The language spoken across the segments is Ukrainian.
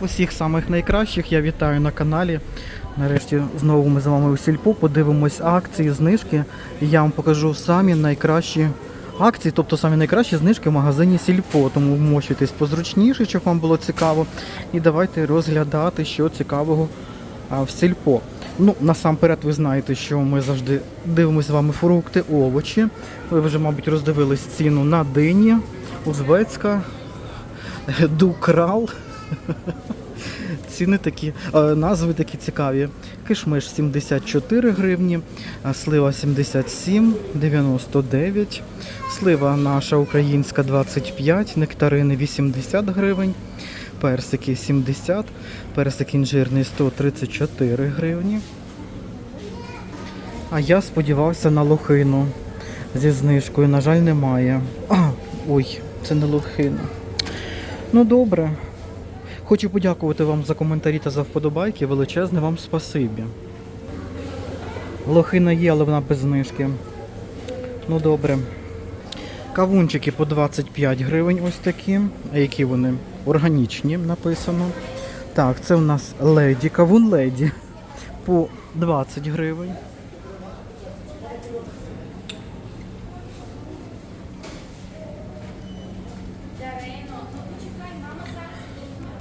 Усіх самих найкращих я вітаю на каналі. Нарешті знову ми з вами у сільпо подивимось акції, знижки. І я вам покажу самі найкращі акції, тобто самі найкращі знижки в магазині Сільпо. Тому вмощуйтесь позручніше, щоб вам було цікаво. І давайте розглядати, що цікавого в сільпо. Ну, насамперед, ви знаєте, що ми завжди дивимося з вами фрукти, овочі. Ви вже, мабуть, роздивились ціну на дині, узбецька, дукрал. Ціни такі, е, назви такі цікаві. Кишмиш 74 гривні, слива 77, 99, слива наша українська 25, нектарини 80 гривень, персики 70, персик інжирний 134 гривні. А я сподівався на лохину зі знижкою. На жаль, немає. А, ой, це не лохина. Ну добре. Хочу подякувати вам за коментарі та за вподобайки. Величезне вам спасибі. Лохина є, але вона без знижки. Ну добре. Кавунчики по 25 гривень ось такі. Які вони? Органічні написано. Так, це у нас леді, кавун леді по 20 гривень.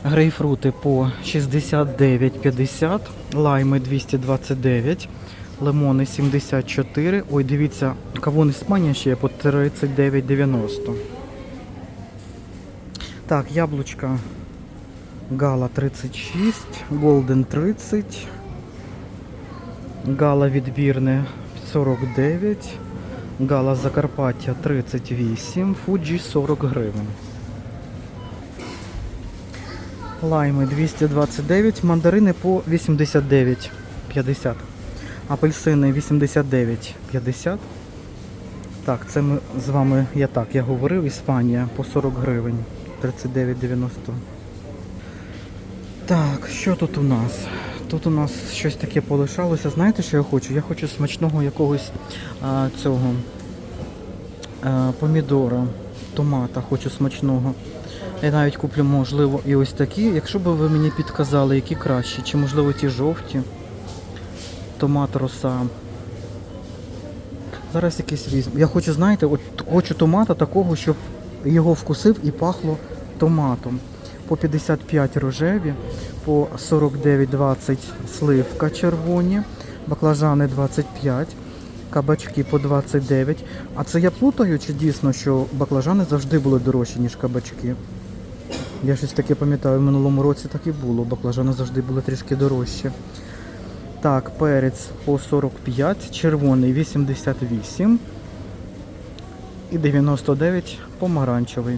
Грейпфрути по 69,50, лайми 229, лимони 74. Ой, дивіться, кавун Іспанія ще є по 39,90. Так, яблучка Гала 36, Голден 30, Гала відбірне 49, Гала Закарпаття 38, Фуджі 40 гривень. Лайми 229, мандарини по 89,50. Апельсини 89,50. Так, це ми з вами, я так, я говорив, Іспанія по 40 гривень. 39,90. Так, що тут у нас? Тут у нас щось таке полишалося. Знаєте, що я хочу? Я хочу смачного якогось а, цього а, помідора, томата, хочу смачного. Я навіть куплю, можливо, і ось такі. Якщо б ви мені підказали, які кращі, чи можливо ті жовті, томат роса. Зараз якийсь візьму. Я хочу, знаєте, от хочу томата такого, щоб його вкусив і пахло томатом. По 55 рожеві, по 49,20 сливка червоні, баклажани 25, кабачки по 29. А це я плутаю, чи дійсно, що баклажани завжди були дорожчі, ніж кабачки? Я щось таке пам'ятаю, в минулому році так і було. Баклажани завжди були трішки дорожчі. Так, перець по 45, червоний 88 і 99 помаранчевий.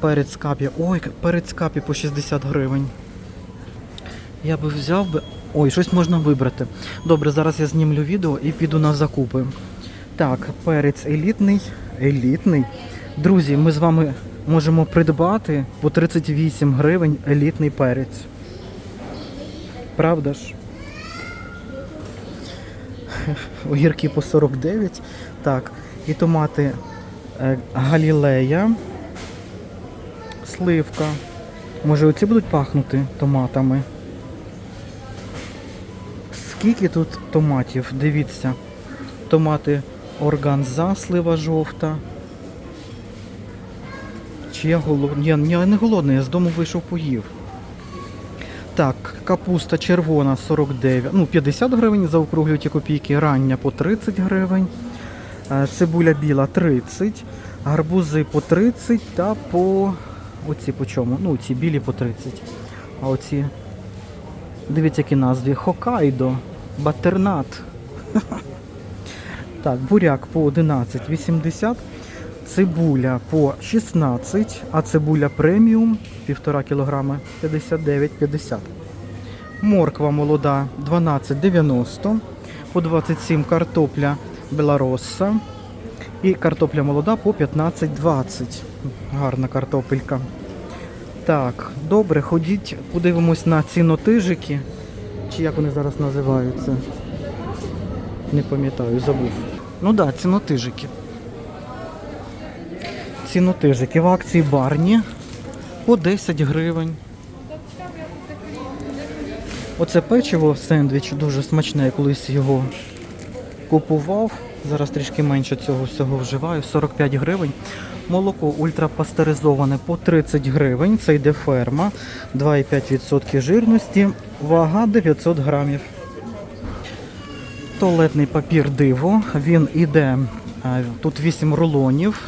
Перець капі. Ой, перець капі по 60 гривень. Я би взяв би. Ой, щось можна вибрати. Добре, зараз я знімлю відео і піду на закупи. Так, перець елітний. Елітний. Друзі, ми з вами можемо придбати по 38 гривень елітний перець. Правда ж? Огірки по 49. Так, і томати е, Галілея. Сливка. Може оці будуть пахнути томатами? Скільки тут томатів? Дивіться. Томати органза, слива жовта. Чи я голодний? Я, я не голодний, я з дому вийшов поїв. Так, капуста червона 49, ну 50 гривень, заокруглюють копійки, рання по 30 гривень, е, цибуля біла 30, гарбузи по 30 та по оці по чому? Ну, ці білі по 30. А оці, дивіться, які назви. Хокайдо, батернат. Так, буряк по 11,80, цибуля по 16, а цибуля преміум 1,5 кг 59,50. Морква молода 12,90, по 27 картопля белоросса і картопля молода по 15,20. Гарна картопелька. Так, добре, ходіть, подивимось на цінотижики. Чи як вони зараз називаються? Не пам'ятаю, забув. Ну так, да, цінотижики. Цінотижики в акції барні по 10 гривень. Оце печиво сендвіч дуже смачне, я колись його купував. Зараз трішки менше цього всього вживаю. 45 гривень. Молоко ультрапастеризоване по 30 гривень. Це йде ферма. 2,5% жирності. Вага 900 грамів. Туалетний папір диво. Він іде. е, Тут 8 рулонів.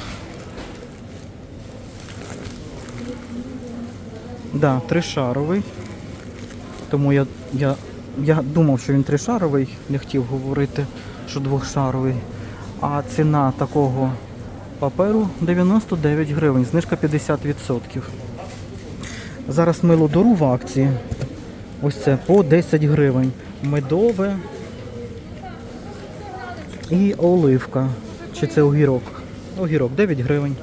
Да, тришаровий. Тому я, я, я думав, що він тришаровий, не хотів говорити, що двохшаровий. А ціна такого паперу 99 гривень, знижка 50%. Зараз мило дору в акції. Ось це по 10 гривень. Медове і оливка. Чи це огірок? Огірок 9 гривень.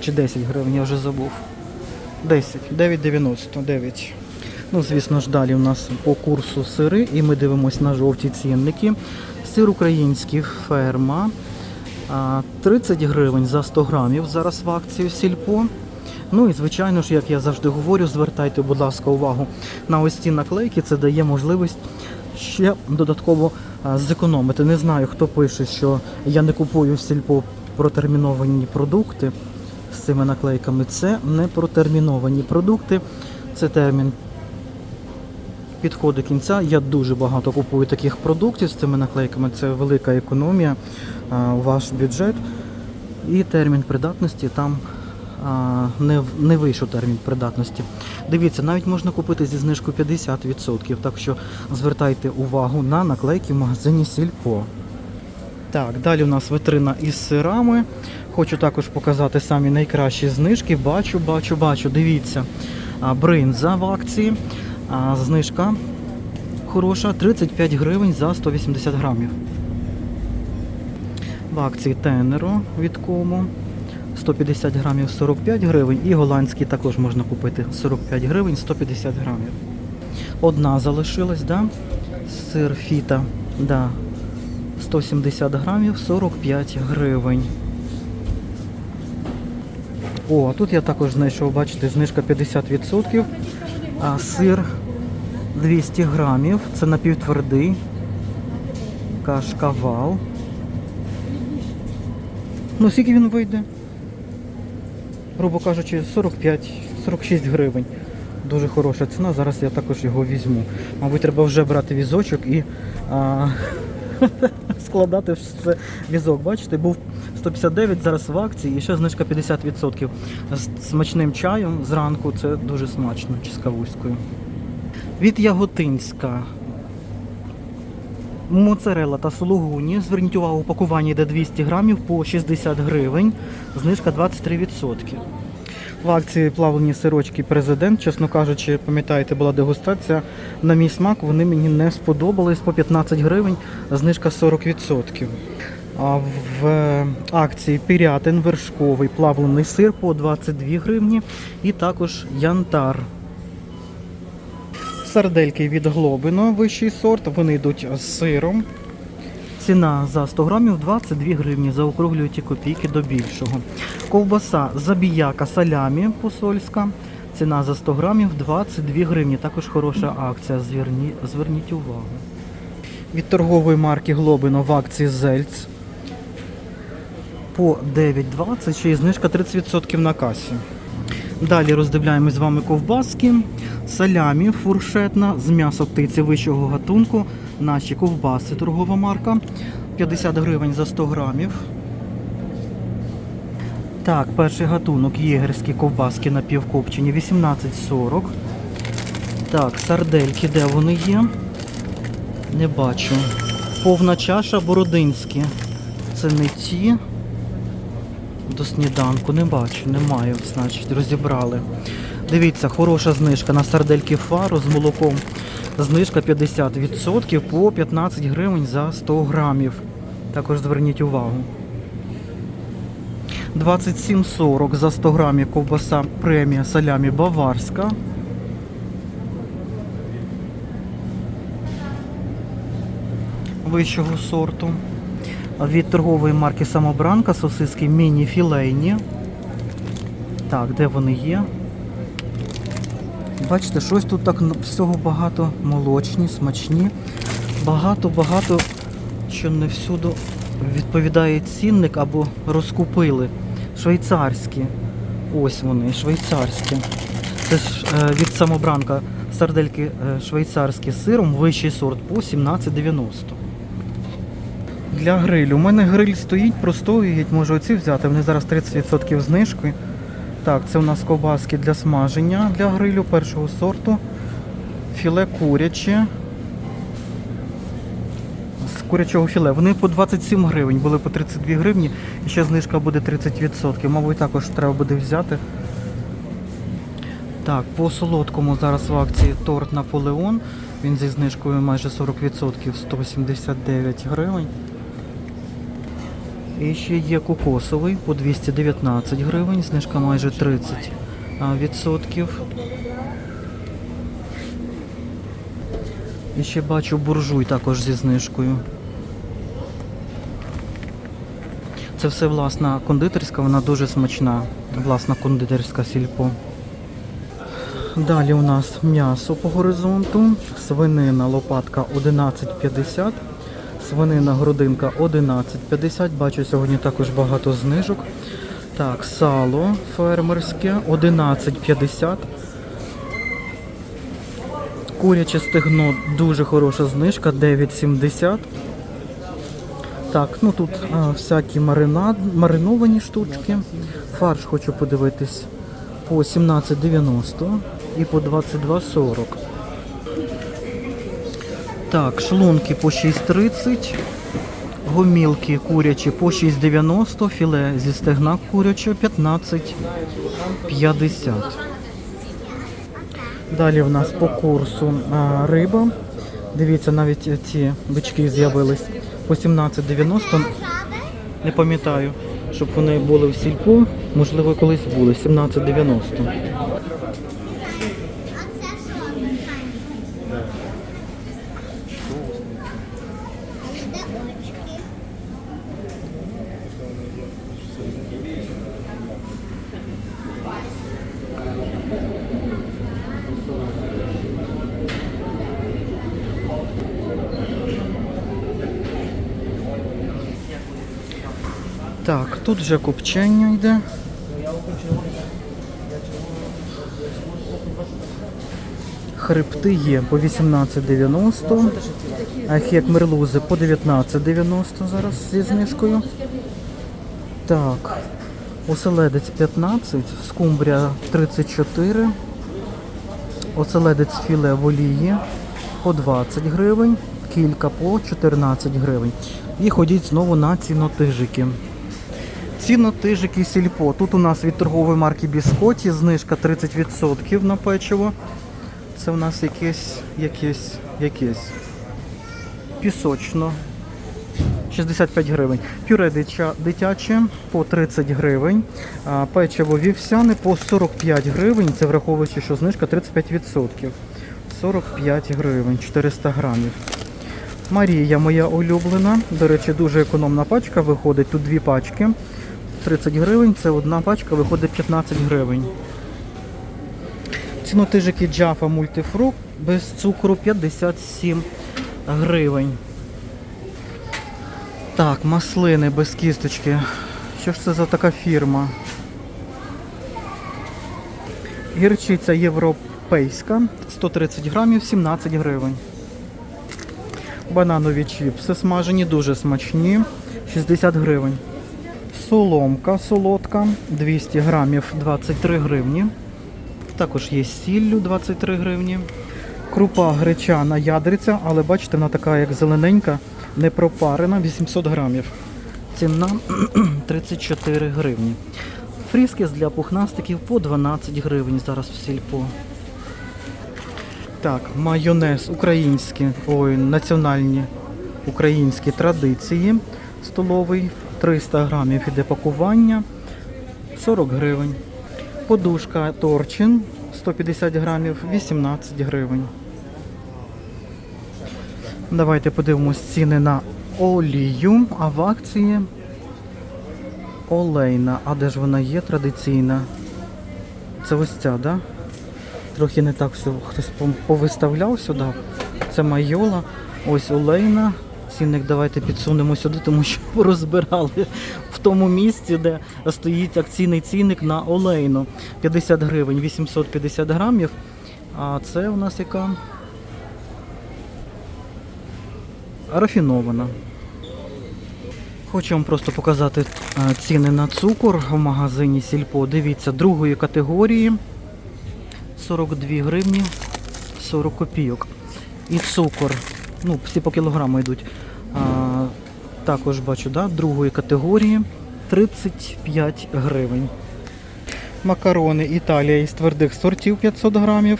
Чи 10 гривень, я вже забув. 10, 9,90, 9. Ну, звісно ж, далі у нас по курсу сири, і ми дивимося на жовті цінники. Сир український ферма. 30 гривень за 100 грамів зараз в акцію сільпо. Ну і звичайно ж, як я завжди говорю, звертайте, будь ласка, увагу на ось ці наклейки. Це дає можливість ще додатково зекономити. Не знаю, хто пише, що я не купую в сільпо протерміновані продукти з цими наклейками. Це не протерміновані продукти, це термін підходить кінця. Я дуже багато купую таких продуктів з цими наклейками. Це велика економія, ваш бюджет. І термін придатності там не, не вийшов термін придатності. Дивіться, навіть можна купити зі знижкою 50%, так що звертайте увагу на наклейки в магазині Сільпо. Так, далі у нас витрина із сирами. Хочу також показати самі найкращі знижки. Бачу, бачу, бачу. Дивіться. Бринза в акції. Знижка хороша 35 гривень за 180 грамів. В акції Тенеро від кому 150 грамів 45 гривень. І голландський також можна купити 45 гривень 150 грамів. Одна залишилась, да? Сир фіта. Да. 170 грамів 45 гривень. О, а тут я також знайшов, бачите, знижка 50%. А сир 200 грамів. Це напівтвердий. Кашкавал. Ну, скільки він вийде? Грубо кажучи, 45-46 гривень. Дуже хороша ціна. Зараз я також його візьму. Мабуть, треба вже брати візочок і а, складати все візок. Бачите, був 159, зараз в акції і ще знижка 50%. З смачним чаєм зранку це дуже смачно, чи з кавуською. Від Яготинська. Моцарелла та сулугуні. Зверніть увагу, упакування йде 200 грамів по 60 гривень, знижка 23%. В акції плавлені сирочки президент, чесно кажучи, пам'ятаєте, була дегустація. На мій смак вони мені не сподобались по 15 гривень, знижка 40%. А в акції Пірятин вершковий плавлений сир по 22 гривні і також янтар. Сардельки від Глобино, вищий сорт, вони йдуть з сиром. Ціна за 100 грамів 22 гривні, заокруглюють і копійки до більшого. Ковбаса забіяка салямі посольська. Ціна за 100 грамів 22 гривні. Також хороша акція. Зверні, зверніть увагу. Від торгової марки Глобино в акції Зельц по 9,20, ще й знижка 30% на касі. Далі роздивляємось з вами ковбаски, салямі фуршетна з м'яса птиці вищого гатунку. Наші ковбаси, торгова марка. 50 гривень за 100 грамів. Так, перший гатунок єгерські ковбаски напівкопчені 18,40. Так, сардельки, де вони є? Не бачу. Повна чаша бородинські. Це не ті. До сніданку не бачу, немає, значить, розібрали. Дивіться, хороша знижка на сардельки фару з молоком. Знижка 50% по 15 гривень за 100 грамів. Також зверніть увагу. 27,40 за 100 грамів ковбаса премія салямі баварська. Вищого сорту. Від торгової марки Самобранка сосиски міні-філейні. Так, де вони є? Бачите, щось тут так всього багато молочні, смачні. Багато-багато, що не всюди відповідає цінник або розкупили. Швейцарські. Ось вони, швейцарські. Це ж е, від самобранка сардельки е, швейцарські з сиром, вищий сорт по 17,90. Для грилю. У мене гриль стоїть, простоюють, можу оці взяти. Вони зараз 30% знижки. Так, це у нас ковбаски для смаження для грилю першого сорту. Філе куряче. З курячого філе. Вони по 27 гривень, були по 32 гривні, і ще знижка буде 30%. Мабуть, також треба буде взяти. Так, по солодкому зараз в акції торт Наполеон. Він зі знижкою майже 40%, 179 гривень. І ще є кокосовий по 219 гривень, знижка майже 30 а, відсотків. І ще бачу буржуй також зі знижкою. Це все власна кондитерська, вона дуже смачна. Власна кондитерська сільпо. Далі у нас м'ясо по горизонту, свинина лопатка 11,50, свинина грудинка 11,50. Бачу сьогодні також багато знижок. Так, сало фермерське 11,50. Куряче стегно дуже хороша знижка 9,70. Так, ну тут а, всякі маринад, мариновані штучки. Фарш хочу подивитись по 17,90 і по 22,40. Так, шлунки по 6,30. Гомілки курячі по 6,90, філе зі стегна куряче 15,50. Далі в нас по курсу а, риба. Дивіться, навіть ці бички з'явились по 17,90. Не пам'ятаю, щоб вони були в сільпо. Можливо, колись були 17,90. Так, тут вже копчення йде. Хребти є по 18,90. А мерлузи по 19,90 зараз зі знижкою. Так, оселедець 15, скумбрія 34. Оселедець філе в по 20 гривень, кілька по 14 гривень. І ходіть знову на цінотижики. Цінотижики сільпо. Тут у нас від торгової марки Біскоті знижка 30% на печиво. Це у нас якесь, якесь, якесь пісочно. 65 гривень. Пюре дитяче по 30 гривень. Печиво вівсяне по 45 гривень. Це враховуючи, що знижка 35%. 45 гривень, 400 грамів. Марія моя улюблена. До речі, дуже економна пачка виходить. Тут дві пачки. 30 гривень, це одна пачка, виходить 15 гривень. Цінотижики Джафа мультифрукт без цукру 57 гривень. Так, маслини без кісточки. Що ж це за така фірма? Гірчиця європейська 130 грамів 17 гривень. Бананові чіпси смажені, дуже смачні, 60 гривень. Соломка солодка 200 грамів 23 гривні. Також є сіллю 23 гривні. Крупа гречана ядриця, але бачите, вона така як зелененька, не пропарена, 800 грамів. Ціна 34 гривні. Фріскіс для пухнастиків по 12 гривень зараз в сільпо. Так, майонез український, ой, національні українські традиції столовий. 300 грамів іде пакування 40 гривень. Подушка Торчин 150 грамів 18 гривень. Давайте подивимось ціни на олію, а в акції олейна. А де ж вона є традиційна? Це ось ця, да? трохи не так все хтось повиставляв сюди. Це майола, ось олейна. Цінник давайте підсунемо сюди, тому що розбирали в тому місці, де стоїть акційний цінник на олейну. 50 гривень, 850 грамів. А це у нас яка? Рафінована. Хочу вам просто показати е, ціни на цукор в магазині Сільпо. Дивіться, другої категорії 42 гривні 40 копійок. І цукор, ну, всі по кілограму йдуть. А, також бачу, да, другої категорії 35 гривень. Макарони Італія із твердих сортів 500 грамів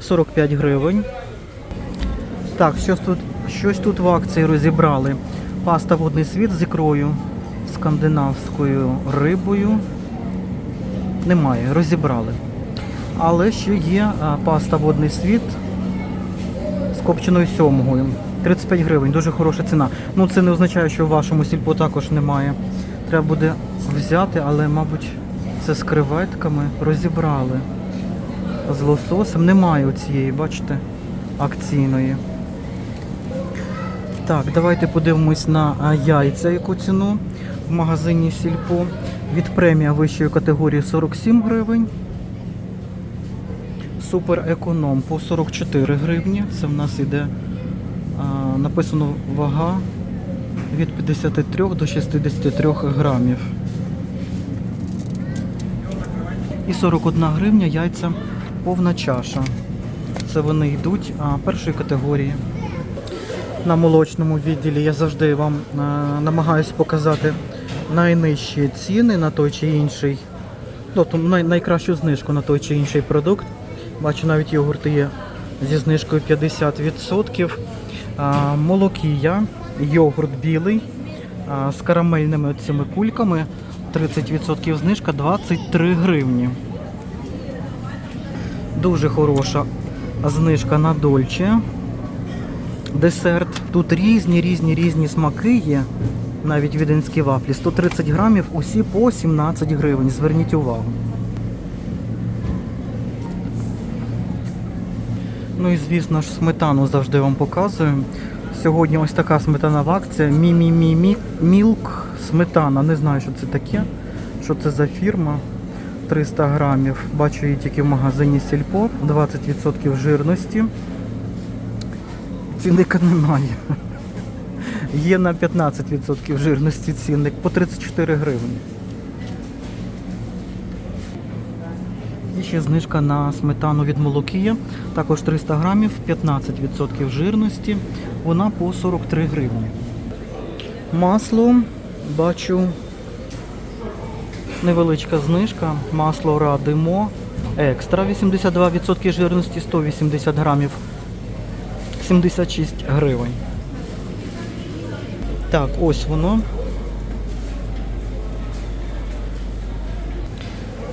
45 гривень. Так, щось тут, щось тут в акції розібрали. Паста водний світ з ікрою, скандинавською рибою. Немає, розібрали. Але ще є паста водний світ копченою сьомгою. 35 гривень, дуже хороша ціна. Ну це не означає, що в вашому сільпо також немає. Треба буде взяти, але, мабуть, це з креветками розібрали. З лососем немає цієї, бачите, акційної. Так, давайте подивимось на яйця, яку ціну в магазині Сільпо. Від премія вищої категорії 47 гривень. Супер економ по 44 гривні. Це в нас іде а, написано вага від 53 до 63 грамів. І 41 гривня яйця повна чаша. Це вони йдуть а, першої категорії на молочному відділі я завжди вам е, намагаюся показати найнижчі ціни на той чи інший, тобто най, найкращу знижку на той чи інший продукт. Бачу, навіть йогурти є зі знижкою 50%. А, молокія, йогурт білий з карамельними цими кульками. 30% знижка 23 гривні. Дуже хороша знижка на дольче десерт. Тут різні, різні, різні смаки є. Навіть віденські вафлі. 130 грамів, усі по 17 гривень. Зверніть увагу. Ну і звісно ж сметану завжди вам показую. Сьогодні ось така сметанова акція. Мі-мі-мі мілк сметана. Не знаю, що це таке. Що це за фірма. 300 грамів. Бачу її тільки в магазині Сільпо. 20% жирності. Цінника немає. Є на 15% жирності цінник по 34 гривні. Ще знижка на сметану від Молокія. Також 300 грамів, 15% жирності. Вона по 43 гривні. Масло бачу невеличка знижка. Масло Радимо Екстра 82% жирності, 180 грамів. 76 гривень. Так, ось воно.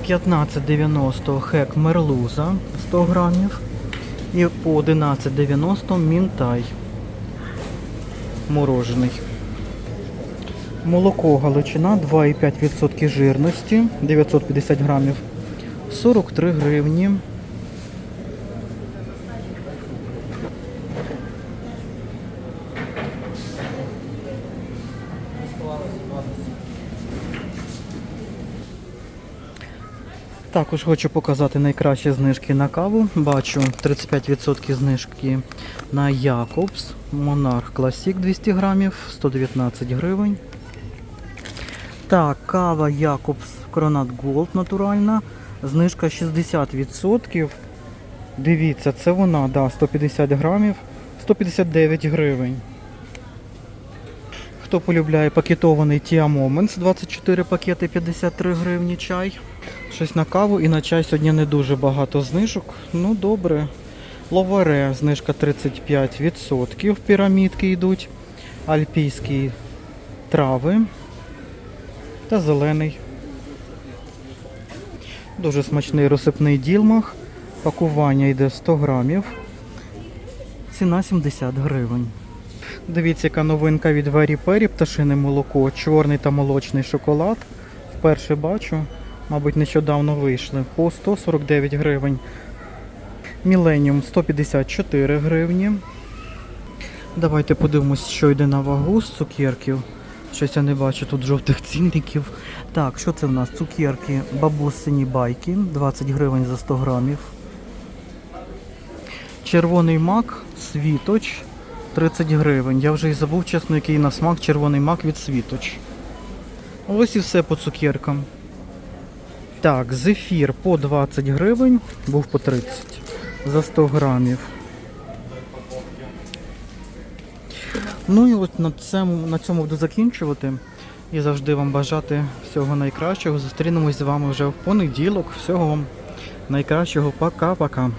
15,90 хек мерлуза 100 грамів. І по 11,90 мінтай морожений. Молоко галичина 2,5% жирності, 950 грамів, 43 гривні. Також хочу показати найкращі знижки на каву. Бачу 35% знижки на Якобс. Монарх Класік 200 грамів, 119 гривень. Так, кава Якобс Кронат Голд натуральна. Знижка 60%. Дивіться, це вона, да, 150 грамів, 159 гривень. Хто полюбляє пакетований Moments, 24 пакети 53 гривні чай. Щось на каву і на чай сьогодні не дуже багато знижок. Ну добре. Ловаре, знижка 35%. Пірамідки йдуть. Альпійські трави та зелений. Дуже смачний розсипний ділмах. Пакування йде 100 грамів. Ціна 70 гривень. Дивіться, яка новинка від Вері Пері, пташине молоко, чорний та молочний шоколад. Вперше бачу, мабуть, нещодавно вийшли. По 149 гривень. Міленіум 154 гривні. Давайте подивимось, що йде на вагу з цукерків. Щось я не бачу тут жовтих цінників. Так, що це в нас? Цукерки бабусині байки, 20 гривень за 100 грамів. Червоний мак, світоч, 30 гривень. Я вже і забув, чесно, який на смак червоний мак від світоч. Ось і все по цукеркам. Так, зефір по 20 гривень, був по 30 за 100 грамів. Ну і от на цьому, на цьому буду закінчувати. І завжди вам бажати всього найкращого. Зустрінемось з вами вже в понеділок. Всього вам найкращого. Пока-пока.